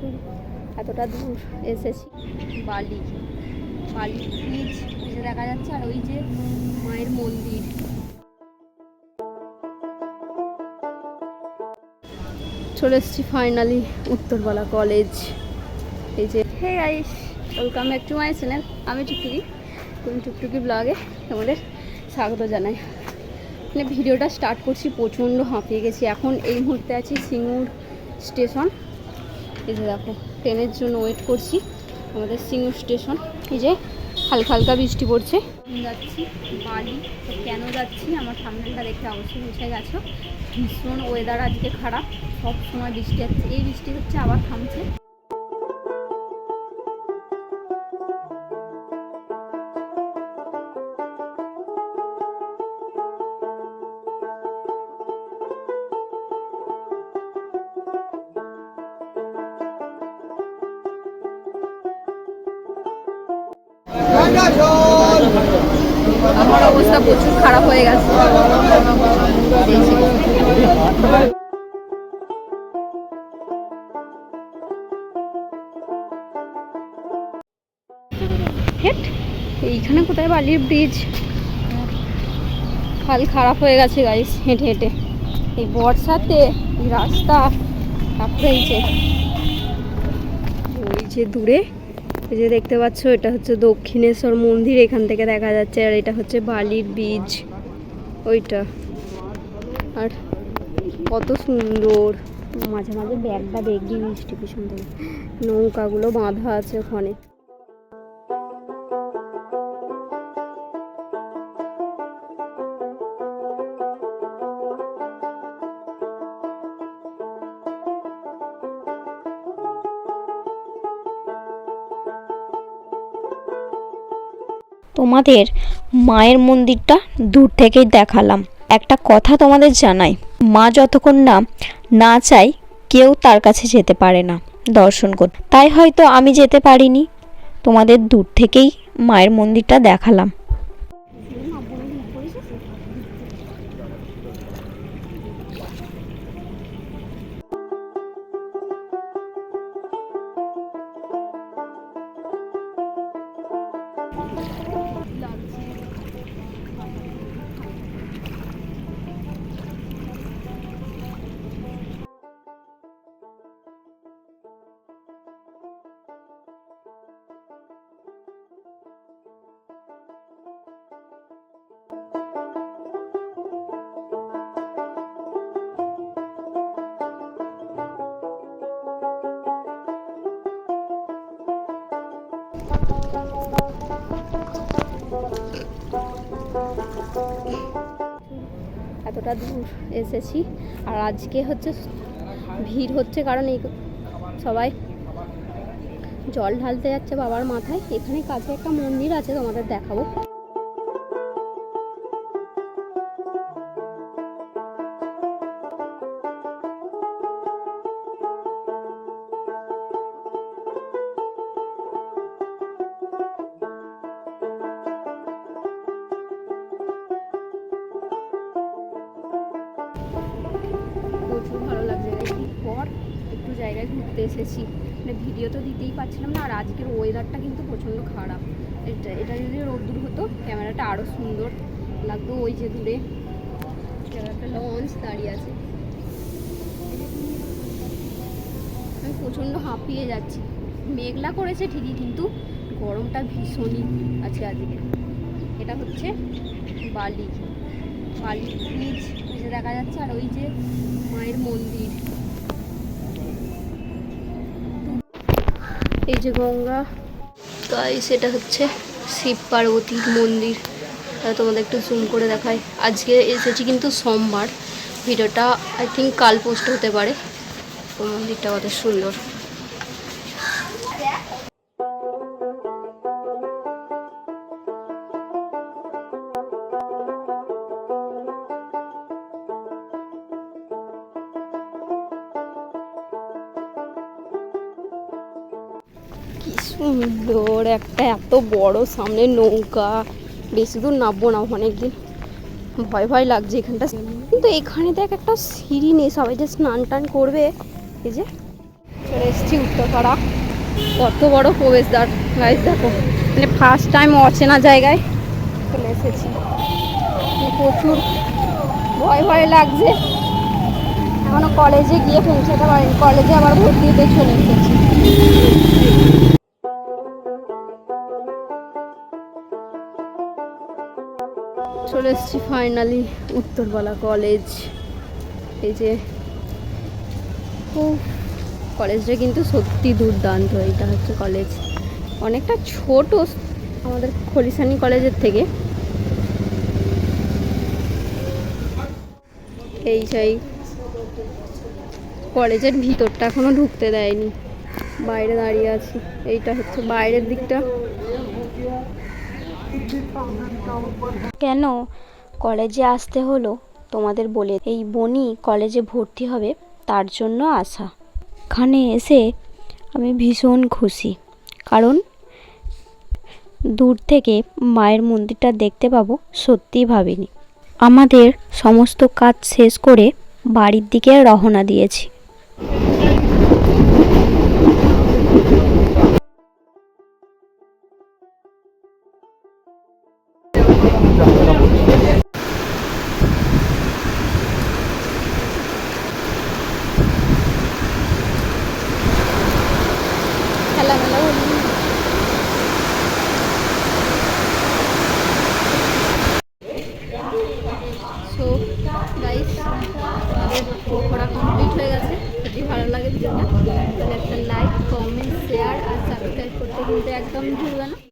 প্রচুর এতটা দূর এসেছি। বালি বালি ব্রিজ যে দেখা যাচ্ছে, আর ওই যে মায়ের মন্দির। চলে এসেছি ফাইনালি উত্তরবালা কলেজ এই যে hey guys welcome back to my channel আমি টুকটুকি কোন টুকটুকি ব্লগে তোমাদের স্বাগত জানাই। মানে ভিডিওটা স্টার্ট করছি, প্রচণ্ড হাঁপিয়ে গেছি। এখন এই মুহূর্তে আছি সিঙ্গুর স্টেশন এই যে দেখো, ট্রেনের জন্য ওয়েট করছি আমাদের সিঙ্গুর স্টেশন এই যে হালকা হালকা বৃষ্টি পড়ছে। যাচ্ছি, বালি, তো কেন যাচ্ছি? আমার সামনেটা দেখতে অবশ্যই বুঝে গেছো। ভীষণ ওয়েদার আজকে খারাপ, সব সময় বৃষ্টি হচ্ছে। এই বৃষ্টি হচ্ছে, আবার থামছে। অবস্থা প্রচুর খারাপ হয়ে গেছে। এই এইখানে কোথায় বালির ব্রিজ খাল খারাপ হয়ে গেছে গাইস হেঁটে হেঁটে। এই বর্ষাতে রাস্তা এই যে ওই যে দূরে এই যে দেখতে পাচ্ছ, এটা হচ্ছে দক্ষিণেশ্বর মন্দির, এখান থেকে দেখা যাচ্ছে, আর এটা হচ্ছে বালির বীজ, ওইটা। আর কত সুন্দর। মাঝে মাঝে ব্যাগটা দেখবি, মিষ্টি কি সুন্দর। নৌকাগুলো বাঁধা আছে ওখানে। তোমাদের মায়ের মন্দিরটা দূর থেকেই দেখালাম। একটা কথা তোমাদের জানাই, মা যতক্ষণ না না চাই কেউ তার কাছে যেতে পারে না দর্শন করতে। তাই হয়তো আমি যেতে পারিনি। তোমাদের দূর থেকেই মায়ের মন্দিরটা দেখালাম। এতটা দূর এসেছি, আর আজকে হচ্ছে ভিড় হচ্ছে কারণ এই সবাই জল ঢালতে যাচ্ছে বাবার মাথায়। এখানে কাছে একটা মন্দির আছে, তোমাদের দেখাবো। পর একটু জায়গায় ঘুরতে এসেছি। মানে ভিডিও তো দিতেই পারছিলাম না, আর আজকের ওয়েদারটা কিন্তু প্রচণ্ড খারাপ। এটা এটা যদি রোদ্দুর হতো ক্যামেরাটা আরও সুন্দর লাগতো। ওই যে দূরে একটা লঞ্চ দাঁড়িয়ে আছে। আমি প্রচণ্ড হাঁপিয়ে যাচ্ছি। মেঘলা করেছে ঠিকই, কিন্তু গরমটা ভীষণই আছে আজকে। এটা হচ্ছে বালি। বালি ব্রিজ দেখা যাচ্ছে, আর ওই যে মায়ের মন্দির। এই যে গঙ্গা। তাই সেটা হচ্ছে শিব পার্বতীর মন্দির। তোমাদের একটু জুম করে দেখায় আজকে এসেছি কিন্তু সোমবার। ভিডিওটা আই থিঙ্ক কাল পোস্ট হতে পারে। মন্দিরটা কত সুন্দর। সুন্দর একটা এত বড় সামনে নৌকা। বেশি দূর নামবো না, অনেকদিন। ভয় ভয় লাগছে এখানটা। কিন্তু এখানে দেখ একটা সিঁড়ি নেই, সবাই যে স্নান টান করবে। এই যে, চলে এসেছি উত্তরপাড়া। কত বড় প্রবেশদ্বার। গাইজ দেখো মানে ফার্স্ট টাইম অচেনা জায়গায় চলে এসেছি। প্রচুর ভয় ভয় লাগছে। এখনও কলেজে গিয়ে পৌঁছাতে পারিনি। কলেজে আবার ভর্তি হতে চলে এসেছি। চলে এসেছি ফাইনালি উত্তরবালা কলেজ এই যে ও কলেজটা কিন্তু সত্যি দুর্দান্ত এটা হচ্ছে কলেজ অনেকটা ছোট আমাদের খলিসানি কলেজের থেকে। এই সেই কলেজের ভিতরটা এখনও ঢুকতে দেয়নি। বাইরে দাঁড়িয়ে আছি, এইটা হচ্ছে বাইরের দিকটা। কেন কলেজে আসতে হলো তোমাদের বলে? এই বনি কলেজে ভর্তি হবে, তার জন্য আসা। এখানে এসে আমি ভীষণ খুশি, কারণ দূর থেকে মায়ের মন্দিরটা দেখতে পাবো, সত্যিই ভাবিনি। আমাদের সমস্ত কাজ শেষ করে বাড়ির দিকে রওনা দিয়েছি। বলি সো গাইস পকোড়া কমপ্লিট হয়ে গেছে। যদি ভালো লাগে তাহলে একটা লাইক কমেন্ট শেয়ার আর সাবস্ক্রাইব করতে কিন্তু একদম ভুলবে না।